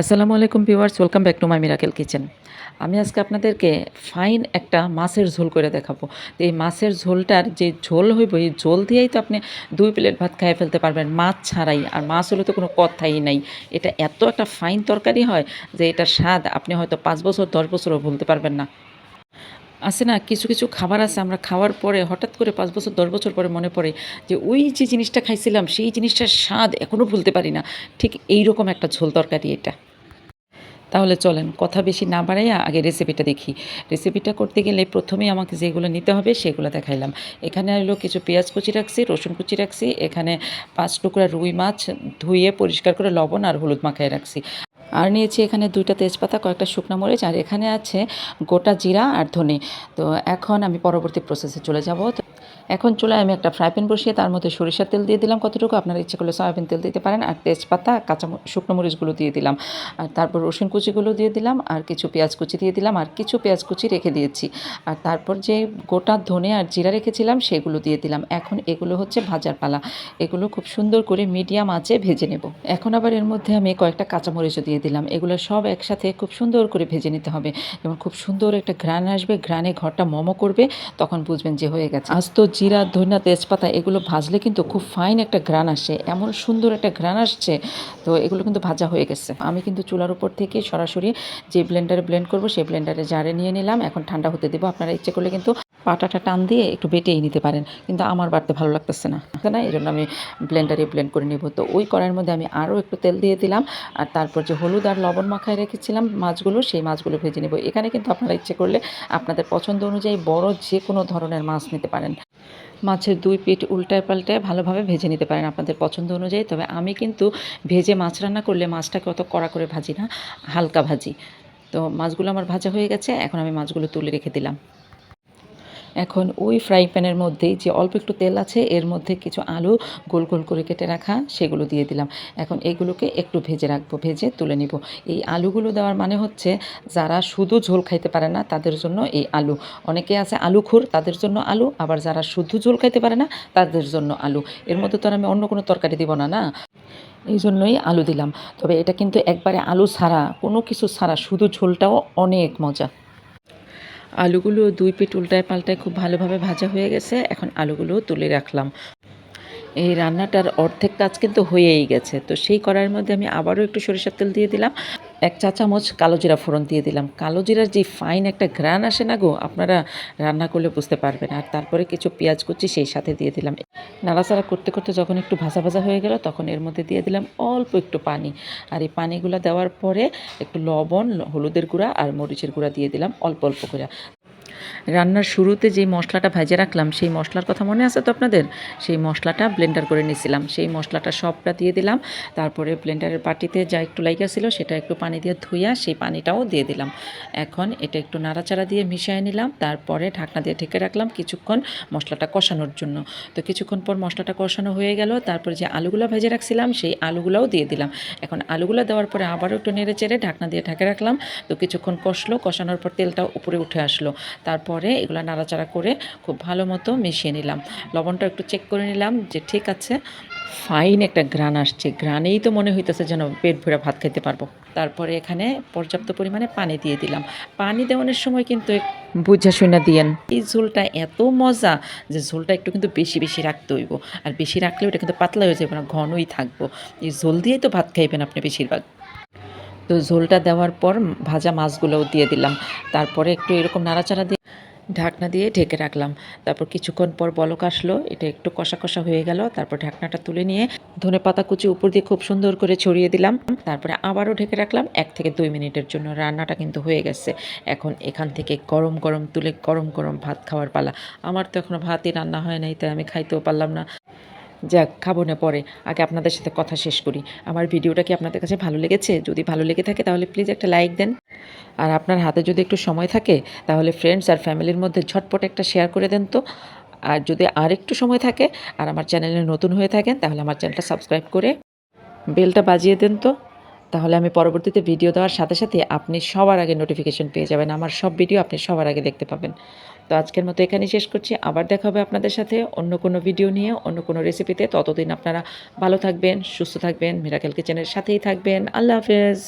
আসসালামু আলাইকুম viewers, welcome back to my miracle kitchen. আমি আজকে আপনাদেরকে ফাইন একটা মাছের ঝোল করে দেখাবো। তো এই মাছের ঝোলটার যে ঝোল হইব, এই ঝোল দিয়েই তো আপনি দুই প্লেট ভাত খাইয়ে ফেলতে পারবেন, মাছ ছাড়াই। আর মাছ হলে তো কোনো কথাই নাই। এটা এত একটা ফাইন তরকারি হয় যে এটার স্বাদ আপনি হয়তো পাঁচ বছর, দশ বছরও ভুলতে পারবেন না। আছে না, কিছু কিছু খাবার আছে আমরা খাওয়ার পরে, হঠাৎ করে পাঁচ বছর, দশ বছর পরে মনে পড়ে যে ওই যে জিনিসটা খাইছিলাম, সেই জিনিসটার স্বাদ এখনও ভুলতে পারি না। ঠিক এই রকম একটা ঝোল তরকারি এটা। তাহলে চলেন, কথা বেশি না বাড়াইয়া আগে রেসিপিটা দেখি। রেসিপিটা করতে গেলে প্রথমেই আমাকে যেগুলো নিতে হবে, সেগুলো দেখাইলাম। এখানে হলো কিছু পেঁয়াজ কুচি রাখছি, রসুন কুচি রাখছি, এখানে পাঁচ টুকরা রুই মাছ ধুয়ে পরিষ্কার করে লবণ আর হলুদ মাখায় রাখছি। আর নিয়েছি এখানে দুইটা তেজপাতা, কয়েকটা শুকনো মরিচ, আর এখানে আছে গোটা জিরা আর ধনে। তো এখন আমি পরবর্তী প্রসেসে চলে যাব। এখন চলে আমি একটা ফ্রাই প্যান বসিয়ে তার মধ্যে সরিষার তেল দিয়ে দিলাম। কতটুকু আপনার ইচ্ছে করলে সয়াবিন তেল দিতে পারেন আর তেজপাতা, কাঁচা শুকনো মরিচগুলো দিয়ে দিলাম। আর তারপর রসুন কুচিগুলো দিয়ে দিলাম আর কিছু পেঁয়াজ কুচি দিয়ে দিলাম আর কিছু পেঁয়াজ কুচি রেখে দিয়েছি। আর তারপর যে গোটা ধনে আর জিরা রেখেছিলাম সেগুলো দিয়ে দিলাম। এখন এগুলো হচ্ছে ভাজার পালা। এগুলো খুব সুন্দর করে মিডিয়াম আঁচে ভেজে নেব। এখন আবার এর মধ্যে আমি কয়েকটা কাঁচামরিচও দিয়ে দিলাম। এগুলো সব একসাথে খুব সুন্দর করে ভেজে নিতে হবে। যেমন খুব সুন্দর একটা ঘ্রাণ আসবে। ঘ্রাণে ঘরটা মমো করবে। তখন বুঝবেন যে হয়ে গেছে। আজ তো জিরা, ধনিয়া, তেজপাতা এগুলো ভাজলে কিন্তু খুব ফাইন একটা ঘ্রাণ আসে। এমন সুন্দর একটা ঘ্রাণ আসছে, তো এগুলো কিন্তু ভাজা হয়ে গেছে। আমি কিন্তু চুলার উপর থেকে সরাসরি যে ব্লেন্ডারে ব্লেন্ড করব, সেই ব্লেন্ডারে জারে নিয়ে নিলাম। এখন ঠান্ডা হতে দেবো। আপনারা ইচ্ছে করলে কিন্তু পাটাটা টান দিয়ে একটু বেটেই নিতে পারেন, কিন্তু আমার বাড়তে ভালো লাগতেছে না। না এই জন্য আমি ব্লেন্ডারে ব্লেন্ড করে নেব। তো ওই কড়াইয়ের মধ্যে আমি আরও একটু তেল দিয়ে দিলাম। আর তারপর যে হলুদ আর লবণ মাখায় রেখেছিলাম মাছগুলো, সেই মাছগুলো ভেজে নেব। এখানে কিন্তু আপনারা ইচ্ছে করলে আপনাদের পছন্দ অনুযায়ী বড় যে কোনো ধরনের মাছ নিতে পারেন। মাছের দুই পিঠ উল্টায় পাল্টায় ভালোভাবে ভেজে নিতে পারেন আপনাদের পছন্দ অনুযায়ী। তবে আমি কিন্তু ভেজে মাছ রান্না করলে মাছটাকে অত কড়া করে ভাজি না, হালকা ভাজি। তো মাছগুলো আমার ভাজা হয়ে গেছে, এখন আমি মাছগুলো তুলে রেখে দিলাম। এখন ওই ফ্রাই প্যানের মধ্যেই যে অল্প একটু তেল আছে, এর মধ্যে কিছু আলু গোল গোল করে কেটে রাখা, সেগুলো দিয়ে দিলাম। এখন এগুলোকে একটু ভেজে রাখব, ভেজে তুলে নিব। এই আলুগুলো দেওয়ার মানে হচ্ছে, যারা শুধু ঝোল খাইতে পারে না, তাদের জন্য এই আলু। অনেকে আছে আলু খুর, তাদের জন্য আলু, আবার যারা শুধু ঝোল খাইতে পারে না, তাদের জন্য আলু। এর মধ্যে তো আর আমি অন্য কোনো তরকারি দিব না না? এই জন্যই আলু দিলাম। তবে এটা কিন্তু একবারে আলু ছাড়া, কোনো কিছু ছাড়া, শুধু ঝোলটাও অনেক মজা। আলুগুলো দুই পিঠ উল্টায় পাল্টায় খুব ভালোভাবে ভাজা হয়ে গেছে। এখন আলুগুলো তুলে রাখলাম। এই রান্নাটার অর্ধেক কাজ কিন্তু হয়েই গেছে। তো সেই করার মধ্যে আমি আবারও একটু সরিষার তেল দিয়ে দিলাম। এক চা চামচ কালো জিরা ফোড়ন দিয়ে দিলাম। কালো জিরার যে ফাইন একটা ঘ্রাণ আসে না গো, আপনারা রান্না করলে বুঝতে পারবেন। আর তারপরে কিছু পেঁয়াজ কুচি সেই সাথে দিয়ে দিলাম। নাড়াচাড়া করতে করতে যখন একটু ভাজা ভাজা হয়ে গেল, তখন এর মধ্যে দিয়ে দিলাম অল্প একটু পানি। আর এই পানিগুলো দেওয়ার পরে একটু লবণ, হলুদের গুঁড়া আর মরিচের গুঁড়া দিয়ে দিলাম অল্প অল্প করে। রান্নার শুরুতে যেই মশলাটা ভেজে রাখলাম, সেই মশলার কথা মনে আছে তো আপনাদের? সেই মশলাটা ব্লেন্ডার করে নিয়েছিলাম সেই মশলাটা সবটা দিয়ে দিলাম। তারপরে ব্লেন্ডারের পাটিতে যা একটু লাইকা ছিল, সেটা একটু পানি দিয়ে ধুইয়া সেই পানিটাও দিয়ে দিলাম। এখন এটা একটু নাড়াচাড়া দিয়ে মিশিয়ে নিলাম। তারপরে ঢাকনা দিয়ে ঢেকে রাখলাম কিছুক্ষণ মশলাটা কষানোর জন্য। তো কিছুক্ষণ পর মশলাটা কষানো হয়ে গেল। তারপরে যে আলুগুলো ভেজে রাখছিলাম, সেই আলুগুলোও দিয়ে দিলাম। এখন আলুগুলো দেওয়ার পরে আবারও একটু নেড়ে চেড়ে ঢাকনা দিয়ে ঢেকে রাখলাম। তো কিছুক্ষণ কষলো। কষানোর পর তেলটা উপরে উঠে আসলো। তারপরে এগুলো নাড়াচাড়া করে খুব ভালো মতো মিশিয়ে নিলাম। লবণটা একটু চেক করে নিলাম যে ঠিক আছে ফাইন একটা গ্রান আসছে। গ্রানেই তো মনে হইতেছে যেন পেট ভরে ভাত খেতে পারব। তারপরে এখানে পর্যাপ্ত পরিমাণে পানি দিয়ে দিলাম। পানি দেওয়ানোর সময় কিন্তু বুঝা শুনা দিয়েন, এই ঝোলটা এত মজা যে ঝোলটা একটু কিন্তু বেশি বেশি রাখতে হইব। আর বেশি রাখলে ওটা কিন্তু পাতলা হয়ে যাবে না, ঘনই থাকব। এই ঝোল দিয়েই তো ভাত খাইবেন আপনি বেশিরভাগ। তো ঝোলটা দেওয়ার পর ভাজা মাছগুলোও দিয়ে দিলাম। তারপরে একটু এরকম নাড়াচাড়া দিয়ে ঢাকনা দিয়ে ঢেকে রাখলাম। তারপর কিছুক্ষণ পর বলক আসলো, এটা একটু কষা কষা হয়ে গেল। তারপর ঢাকনাটা তুলে নিয়ে ধনে পাতা কুচি উপর দিয়ে খুব সুন্দর করে ছড়িয়ে দিলাম। তারপরে আবারও ঢেকে রাখলাম, এক থেকে দুই মিনিটের জন্য। রান্নাটা কিন্তু হয়ে গেছে। এখন এখান থেকে গরম গরম তুলে গরম গরম ভাত খাওয়ার পালা। আমার তো এখনও ভাতই রান্না হয় নাই, তাই আমি খাইতেও পারলাম না। যাক, খাব না পরে। আগে আপনাদের সাথে কথা শেষ করি। আমার ভিডিওটা কি আপনাদের কাছে ভালো লেগেছে? যদি ভালো লেগে থাকে তাহলে প্লিজ একটা লাইক দেন। আর আপনার হাতে যদি একটু সময় থাকে, তাহলে ফ্রেন্ডস আর ফ্যামিলির মধ্যে ঝটপট একটা শেয়ার করে দেন তো। আর যদি আর একটু সময় থাকে আর আমার চ্যানেলে নতুন হয়ে থাকেন, তাহলে আমার চ্যানেলটা সাবস্ক্রাইব করে বেলটা বাজিয়ে দেন তো। তাহলে আমি পরবর্তীতে ভিডিও দেওয়ার সাথে সাথে আপনি সবার আগে নোটিফিকেশন পেয়ে যাবেন। আমার সব ভিডিও আপনি সবার আগে দেখতে পাবেন। তো আজকের মতো এখানেই শেষ করছি। আবার দেখা হবে আপনাদের সাথে অন্য কোনো ভিডিও নিয়ে, অন্য কোনো রেসিপিতে ততদিন আপনারা ভালো থাকবেন, সুস্থ থাকবেন মিরাকেল কিচেনের সাথেই থাকবেন। আল্লাহ হাফেজ।